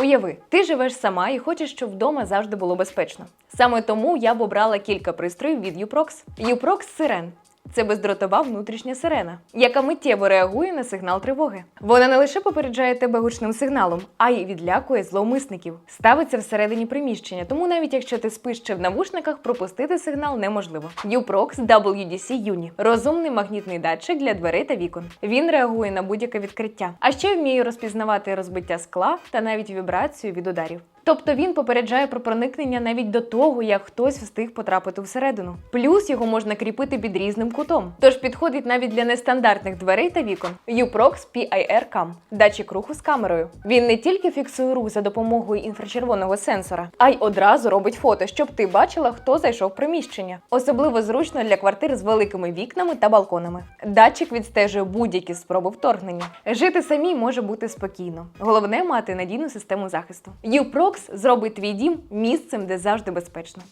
Уяви, ти живеш сама і хочеш, щоб вдома завжди було безпечно. Саме тому я б обрала кілька пристроїв від Uprox. Uprox Сирен. Це бездротова внутрішня сирена, яка миттєво реагує на сигнал тривоги. Вона не лише попереджає тебе гучним сигналом, а й відлякує зловмисників. Ставиться всередині приміщення, тому навіть якщо ти спиш чи в навушниках, пропустити сигнал неможливо. Uprox WDC Uni – розумний магнітний датчик для дверей та вікон. Він реагує на будь-яке відкриття, а ще вміє розпізнавати розбиття скла та навіть вібрацію від ударів. Тобто він попереджає про проникнення навіть до того, як хтось встиг потрапити всередину. Плюс його можна кріпити під різним кутом. Тож підходить навіть для нестандартних дверей та вікон. Uprox PIR Cam – датчик руху з камерою. Він не тільки фіксує рух за допомогою інфрачервоного сенсора, а й одразу робить фото, щоб ти бачила, хто зайшов в приміщення. Особливо зручно для квартир з великими вікнами та балконами. Датчик відстежує будь-які спроби вторгнення. Жити самій може бути спокійно. Головне мати надійну систему захисту. Uprox зробить твій дім місцем, де завжди безпечно.